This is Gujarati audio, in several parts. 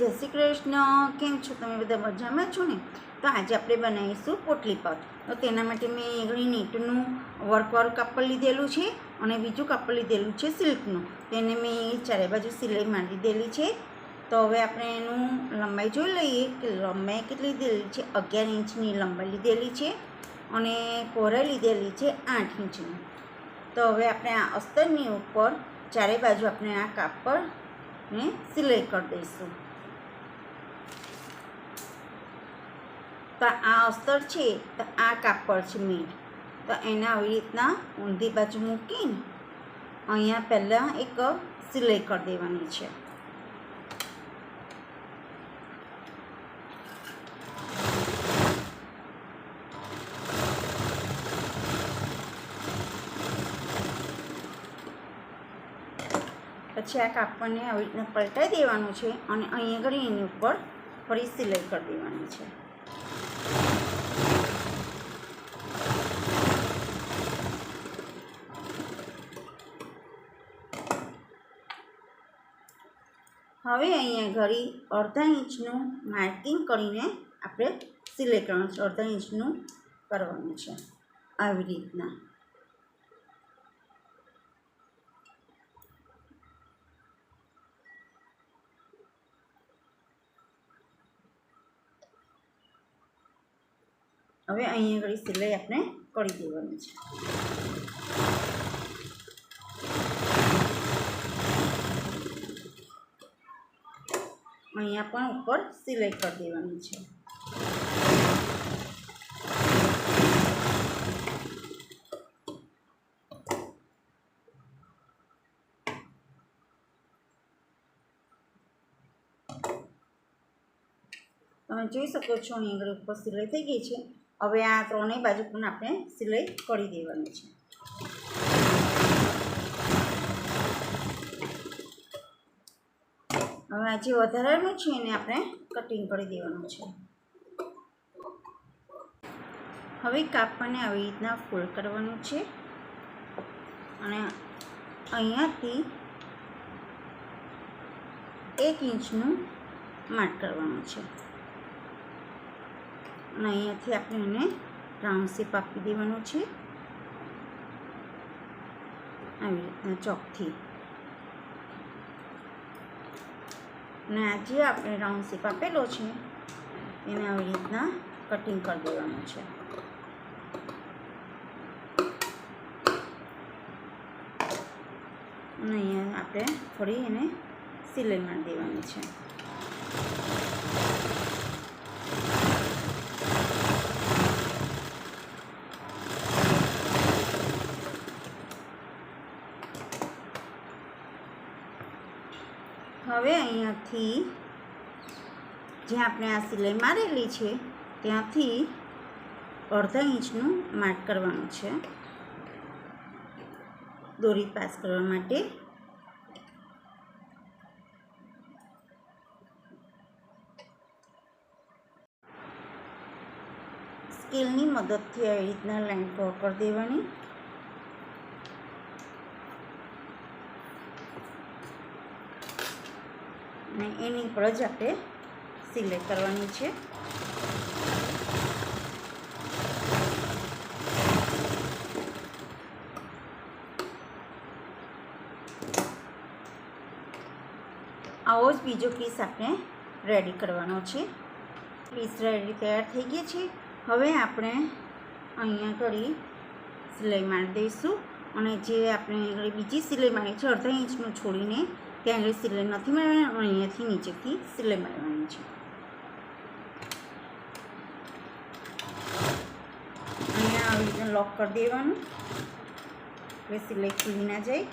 જય શ્રી કૃષ્ણ. કેમ છો તમે બધા મજામાં છો ને? તો આજે આપણે બનાવીશું પોટલી પાક તો તેના માટે મેં ઘણી નીટનું વર્કવાળું કાપડ લીધેલું છે અને બીજું કાપડ લીધેલું છે સિલ્કનું. તેને મેં ચારે બાજુ સિલાઈ મારી દીધેલી છે. તો હવે આપણે એનું લંબાઈ જોઈ લઈએ કે લંબાઈ કેટલી લીધેલી છે? અગિયાર ઇંચની લંબાઈ લીધેલી છે અને પહોળાઈ લીધેલી છે આઠ ઇંચની. તો હવે આપણે આ અસ્તરની ઉપર ચારે બાજુ આપણે આ કાપડ ને સિલાઈ કરી દઈશું. તો આ અસ્તર છે, તો આ કાપડ છે મેન તો એને આવી રીતના ઊંધી બાજુ મૂકીને અહીંયા પહેલાં એક સિલાઈ કરી દેવાની છે. પછી આ કાપડને આવી રીતના પલટાઈ દેવાનું છે અને અહીંયા આગળ એની ઉપર ફરી સિલાઈ કરી દેવાની છે. હવે અહીંયા ઘડી અડધા ઇંચનું માર્કિંગ કરીને આપણે સિલાઈ કરવાનું છે. અડધા ઇંચનું કરવાનું છે. આવી રીતના. હવે અહીંયા આગળ સિલાઈ આપણે કરી દેવાની છે. અહીંયા પણ ઉપર સિલાઈ કરી દેવાની છે. તમે જોઈ શકો છો અહીં આગળ ઉપર સિલાઈ થઈ ગઈ છે. હવે આ ત્રણેય બાજુ પણ આપણે સિલાઈ કરી દેવાની છે. હવે જે વધારાનું છે એને આપણે કટિંગ કરી દેવાનું છે. હવે કાપડને આવી રીતના ફોલ્ડ કરવાનું છે. અને અહીંયાથી એક ઇંચનું માર્ક કરવાનું છે. અને અહીંયાથી આપણે એને રાઉન્ડ શેપ આપી દેવાનું છે. આવી રીતના ચોકથી. અને આ જે આપણે રાઉન્ડ શેપ આપેલો છે. એને આવી રીતના કટિંગ કરી દેવાનું છે. અને અહીંયા આપણે થોડી એને સિલાઈ મારી દેવાની છે. હવે અહીંયાથી જ્યાં આપણે આ સિલાઈ મારેલી છે, ત્યાંથી અડધા ઇંચનું માર્ક કરવાનું છે. દોરી પાસ કરવા માટે. સ્કેલની મદદથી આવી રીતના લાઈન ડ્રો કરી દેવાની. અને એની પર જ આપણે સિલાઈ કરવાની છે. આવો જ બીજો પીસ આપણે રેડી કરવાનો છે. પીસ રેડી તૈયાર થઈ ગઈ છે. હવે આપણે અહીંયા કરી સિલાઈ મારી દઈશું અને જે આપણે બીજી સિલાઈ મારી છે, અડધા ઇંચનું છોડીને ત્યાં આગળ સિલાઈ નથી મારવાની અને અહીંયાથી નીચેથી સિલાઈ મારવાની છે. અહીંયા આવી રીતે લોક કરી દેવાનું. એટલે સિલાઈ ખુલી ના જાય.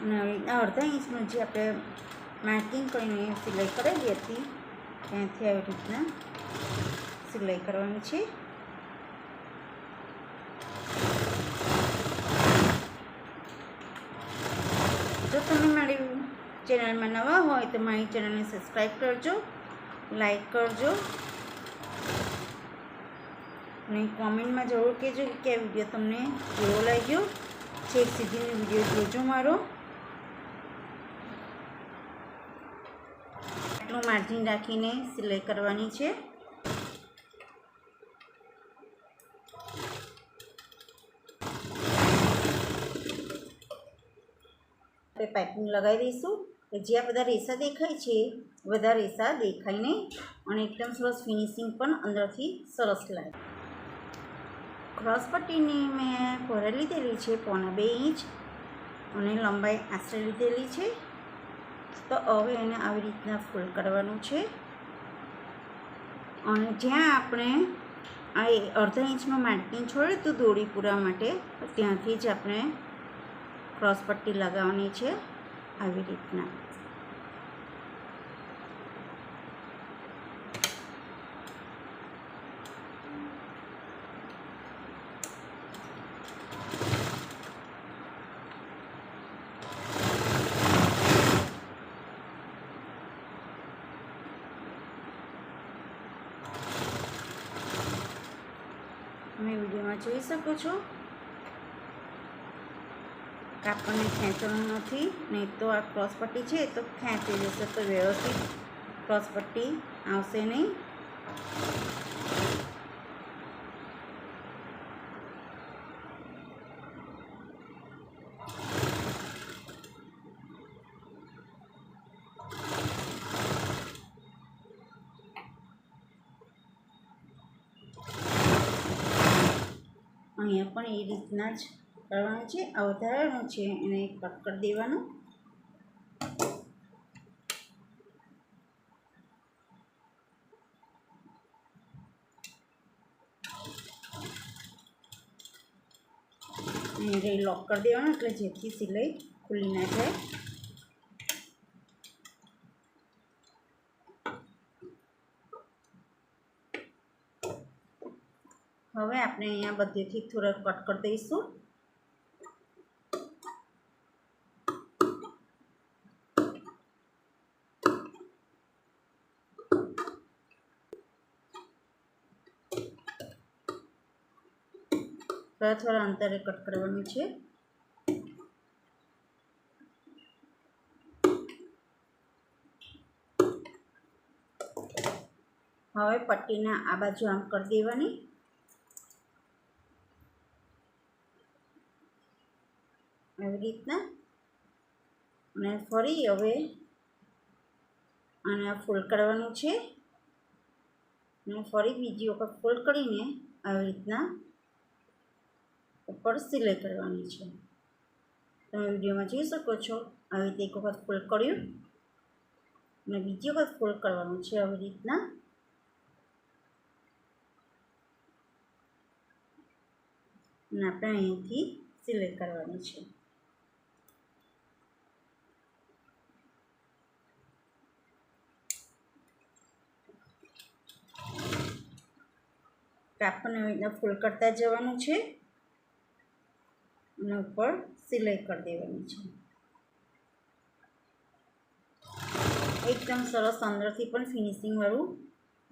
અને આવી રીતના અડધા ઇંચનું જે આપણે માર્કિંગ કરીને સિલાઈ કરેલી હતી, ત્યાંથી આવી રીતના સિલાઈ કરવાની છે. ચેનલમાં નવા હોય તો મારી ચેનલને સબસ્ક્રાઈબ કરજો લાઈક કરજો. અને કોમેન્ટમાં જરૂર કહેજો કે આ વીડિયો તમને કેવો લાગ્યો. છેક સુધીનો વીડિયો જોજો મારો. આટલું માર્જિન રાખીને સિલાઈ કરવાની છે. આપણે પાઇપિંગ લગાવી દઈશું. કે જે બધા રેસા દેખાય છે બધા રેસા દેખાય નહીં અને એકદમ સરસ ફિનિશિંગ પણ અંદરથી સરસ લાગે. ક્રોસ પટ્ટીની મેં પહોળાઈ લીધેલી છે, પોણા બે ઇંચ, અને લંબાઈ આશરે લીધેલી છે. તો હવે એને આવી રીતના ફોલ્ડ કરવાનું છે. અને જ્યાં આપણે આ અડધા ઇંચમાં માર્કિંગ છોડ્યું હતું દોરી પૂરા માટે ત્યાંથી જ આપણે ક્રોસ પટ્ટી લગાવવાની છે, આવી રીતના તમે વિડીયોમાં જોઈ શકો છો. કાપડને ખેંચવાનું નથી, નહીં તો આ ક્રોસપટ્ટી છે તો ખેંચી જશે, તો વ્યવસ્થિત ક્રોસપટ્ટી આવશે નહીં અહીંયા પણ એ રીતના જ કરવાનું છે. આ વધારાનું છે એને કટ કરી દેવાનું. એને લોક કરી દેવાનું, એટલે જેથી સિલાઈ ખુલ્લી ના જાય હવે આપણે અહીંયા બધેથી થોડાક કટ કરી દઈશું. થોડા થોડા અંતરે કટ કરવાનું છે. હવે પટ્ટીના આ બાજુ આમ કરી દેવાની. આવી રીતના. અને ફરી હવે આને ફોલ્ડ કરવાનું છે. અને ફરી બીજી વખત ફોલ્ડ કરીને આવી રીતના ઉપર સિલાઈ કરવાની છે. તમે વિડીયોમાં જોઈ શકો છો, આવી રીતે એક વખત ફોલ્ડ કર્યું. અને બીજી વખત ફોલ્ડ કરવાનું છે આવી રીતના. અને આપણે અહીંથી સિલાઈ કરવાની છે. કાપડને આવી રીતના ફૂલ કરતા જવાનું છે અને ઉપર સિલાઈ કરી દેવાની છે. એકદમ સરસ અંદરથી પણ ફિનિશિંગવાળું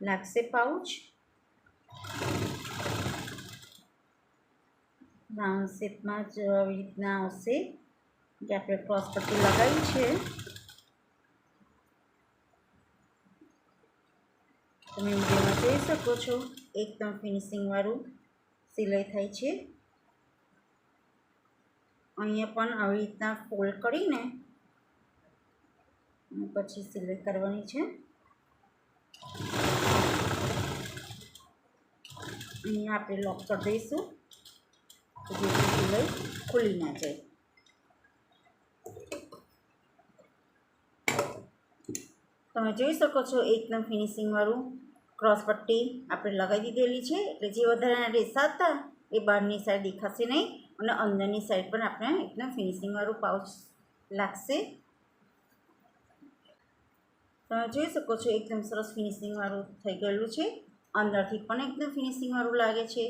લાગશે પાઉચ રાઉન્ડ શેપમાં જ આવી રીતના આવશે જે આપણે ક્રોસ પટ્ટી લગાવી છે. તમે જોઈ શકો છો, એકદમ ફિનિશિંગવાળું સિલાઈ થાય છે. અહીંયા પણ આવી રીતના ફોલ્ડ કરીને પછી સિલાઈ કરવાની છે. અહીંયા આપણે લોક કરી દઈશું, જેથી સિલાઈ ખુલી ના જાય. તમે જોઈ શકો છો, એકદમ ફિનિશિંગ વાળું ક્રોસ પટ્ટી આપણે લગાવી દીધેલી છે. એટલે જે વધારાના રેસા હતા એ બહારની સાઈડ દેખાશે નહીં અને અંદરની સાઈડ પણ આપણે એકદમ ફિનિશિંગવાળું પાઉચ લાગશે. તમે જોઈ શકો છો એકદમ સરસ ફિનિશિંગવાળું થઈ ગયેલું છે. અંદરથી પણ એકદમ ફિનિશિંગ વાળું લાગે છે.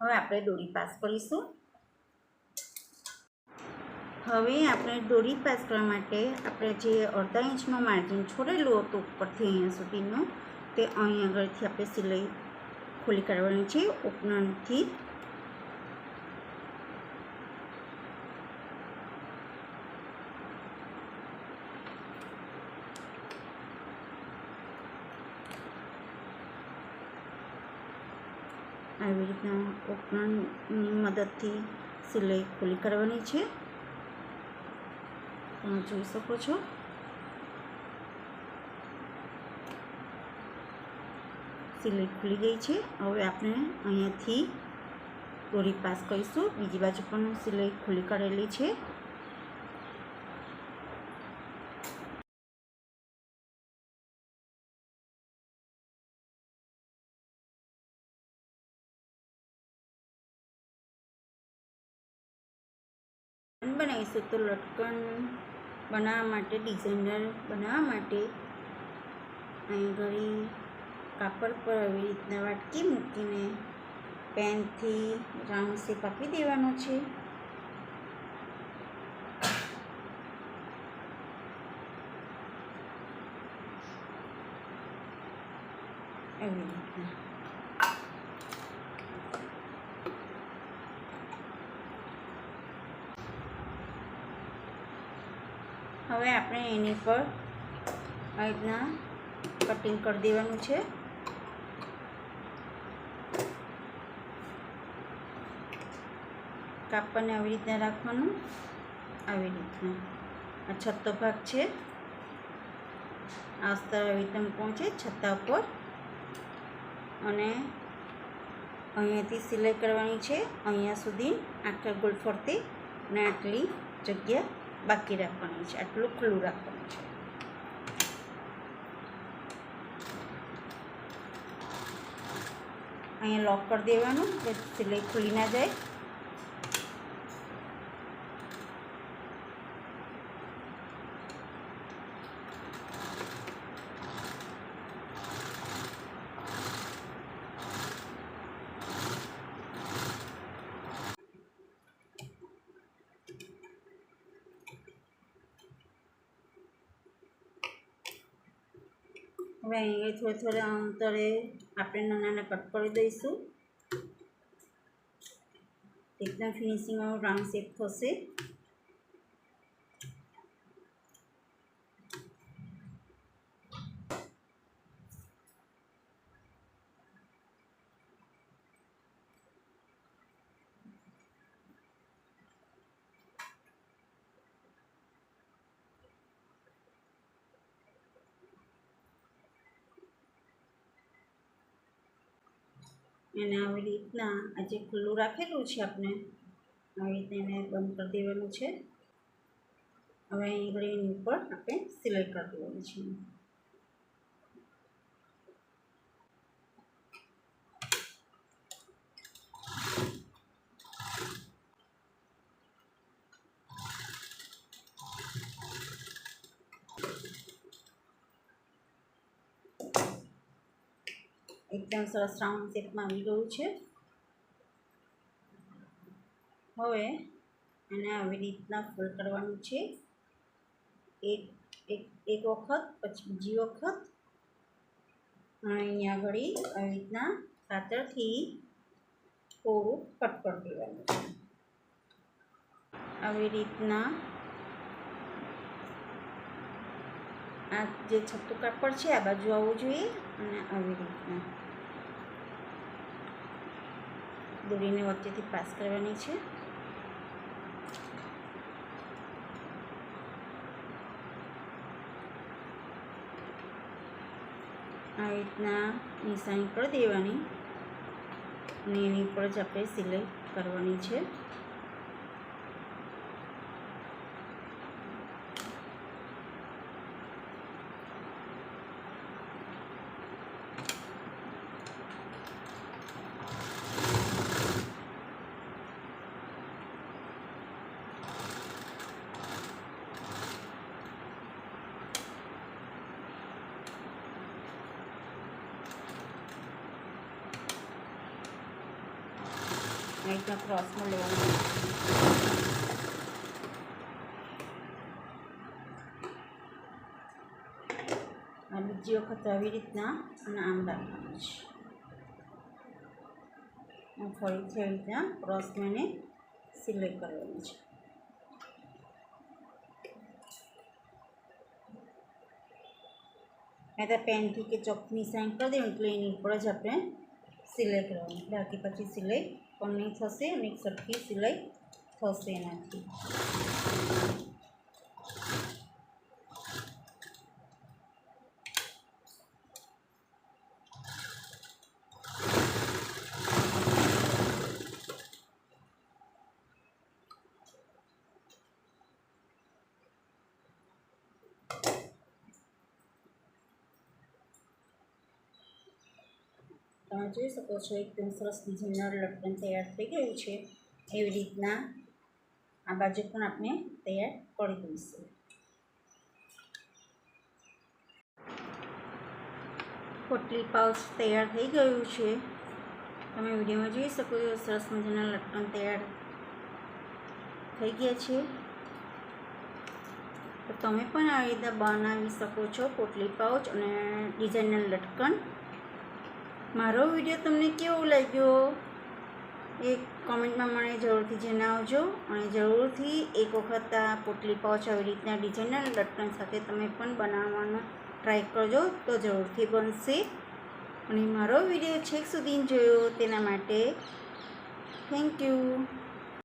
હવે આપણે દોરી પાસ કરીશું. હવે આપણે દોરી પાસ કરવા માટે આપણે જે અડધા ઇંચનું માર્જિન છોડેલું હતું ઉપરથી અહીંયા સુધીનું, તે અહીં આગળથી આપણે સિલાઈ ખોલી કાઢવાની છે ઉપનથી આવી રીતના ઉપનની મદદથી સિલાઈ ખોલી કરવાની છે. તમે જોઈ શકો છો. સિલાઈ ખુલી ગઈ છે. હવે આપણે અહીંયાથી દોરી પાસ કરીશું. બીજી બાજુ પણ સિલાઈ ખુલી કરેલી છે. બનાવીશું તો લટકન બનાવવા માટે ડિઝાઇનર બનાવવા માટે અહીં ઘડી કાપડ પર આવી રીતના વાટકી મૂકીને, પેનથી રાઉન્ડ શેપ આપી દેવાનો છે એવી રીતના હવે આપણે એની પર આ રીતના કટિંગ કરી દેવાનું છે. કાપડને આવી રીતના રાખવાનું. આવી રીતના. આ છત્તો ભાગ છે. આ સ્તર આવી રીતના મૂકવાનું છે છત્તા ઉપર. અને અહીંયાથી સિલાઈ કરવાની છે. અહીંયા સુધી આખા ગોળ ફરતી અને આટલી જગ્યા બાકી રાખવાની છે. આટલું ખુલ્લું રાખવાનું છે. અહીંયા લોક કરી દેવાનું કે સિલાઈ ખુલી ના જાય. હવે અહીંયા થોડા થોડા અંતરે આપણે નાના નાના કટ કરી દઈશું. એકદમ ફિનિશિંગમાં રાઉન્ડ શેપ થશે. એને આવી રીતના આ જે ખુલ્લું રાખેલું છે આપણે. આવી રીતે એને બંધ કરી દેવાનું છે. હવે અહીં આગળ એની ઉપર આપણે સિલાઈ કરી દેવાની છે. એકદમ સરસ રાઉન્ડ શેપમાં આવી ગયું છે. હવે એને આવી રીતના ફોલ્ડ કરવાનું છે. એક એક એક વખત, પછી બીજી વખત. અને અહીંયા આગળ આવી રીતના કાતરથી થોડું કટ કરી દેવાનું આવી રીતના આ જે છતું કાપડ છે, આ બાજુ આવવું જોઈએ અને આવી રીતના. દોરીને વચ્ચેથી પાસ કરવાની છે. આ રીતના નિશાની કરી દેવાની ને એની ઉપર જ આપણે સિલાઈ કરવાની છે. રીતના ક્રોસમાં લેવાનું આ બીજી વખત આવી રીતના અને આમ રાખવાનું છે હું ફરીથી આવી રીતના ક્રોસમાં એને સિલેક્ટ કરવાની છે મેં પેનથી કે ચોકની સાઈન કરી દેવું એટલે એની ઉપર જ આપણે સિલેક્ટ કરવાનું બાકી પછી સિલાઈ પણ નહીં થશે અને સરખી સિલાઈ થશે એનાથી. તમે જોઈ શકો છો, એકદમ સરસ ડિઝાઇનર લટકન તૈયાર થઈ ગયું છે. એવી રીતના આ બાજુ પણ આપણે તૈયાર કરી દઈશું. પોટલી પાઉચ તૈયાર થઈ ગયું છે. તમે વિડીયોમાં જોઈ શકો છો, સરસ મજાના લટકન તૈયાર થઈ ગયા છે. તો તમે પણ આવી રીતે બનાવી શકો છો પોટલી પાઉચ અને ડિઝાઇનર લટકન. મારો વીડિયો તમને કેવો લાગ્યો? એ કોમેન્ટમાં મને જરૂરથી જણાવજો અને જરૂરથી એક વખત આ પોટલી પાઉચ આવી રીતના ડિઝાઇનર લટકન સાથે તમે પણ બનાવવાનો ટ્રાય કરજો તો જરૂરથી બનશે. અને મારો વીડિયો છેક સુધી જોયો તેના માટે થેન્ક યુ